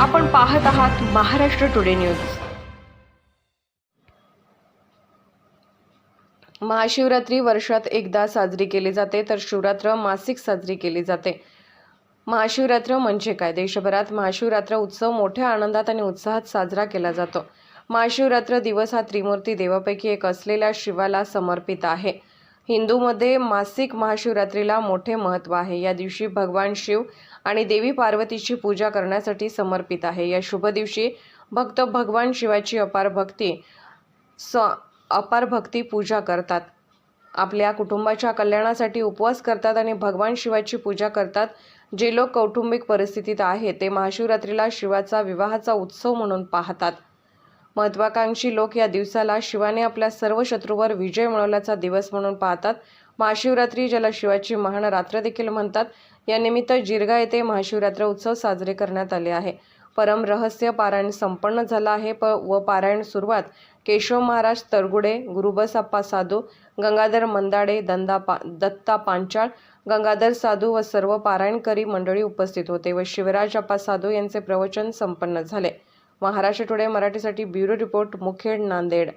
आपण पाहत आहात महाराष्ट्र टुडे न्यूज. महाशिवरात्री वर्षात एकदा साजरी केली जाते तर शिवरात्र मासिक साजरी केली जाते. महाशिवरात्र म्हणजे काय? देशभरात महाशिवरात्र उत्सव मोठ्या आनंदात आणि उत्साहात साजरा केला जातो. महाशिवरात्र दिवस हा त्रिमूर्ती देवापैकी एक असलेल्या शिवाला समर्पित आहे. हिंदूमध्ये मासिक महाशिवरात्रीला मोठे महत्त्व आहे. या दिवशी भगवान शिव आणि देवी पार्वतीची पूजा करण्यासाठी समर्पित आहे. या शुभ दिवशी भक्त भगवान शिवाची अपार भक्ती स अपार भक्ती पूजा करतात. आपल्या कुटुंबाच्या कल्याणासाठी उपवास करतात आणि भगवान शिवाची पूजा करतात. जे लोक कौटुंबिक परिस्थितीत आहेत ते महाशिवरात्रीला शिवाचा विवाहाचा उत्सव म्हणून पाहतात. महत्वाकांक्षी लोक या दिवसाला शिवाने आपल्या सर्व शत्रूवर विजय मिळवल्याचा दिवस म्हणून पाहतात. महाशिवरात्री ज्याला शिवाची महान रात्र देखील म्हणतात या निमित्त जिरगा येथे महाशिवरात्र उत्सव साजरे करण्यात आले आहे. परम रहस्य पारायण संपन्न झालं आहे प व पारायण सुरुवात केशव महाराज तरगुडे गुरुबसाप्पा साधू गंगाधर मंदाडे दंदा पा दत्ता पांचाळ गंगाधर साधू व सर्व पारायणकरी मंडळी उपस्थित होते व शिवराज अप्पा साधू यांचे प्रवचन संपन्न झाले. महाराष्ट्र टुडे मराठीसाठी ब्युरो रिपोर्ट मुखेड नांदेड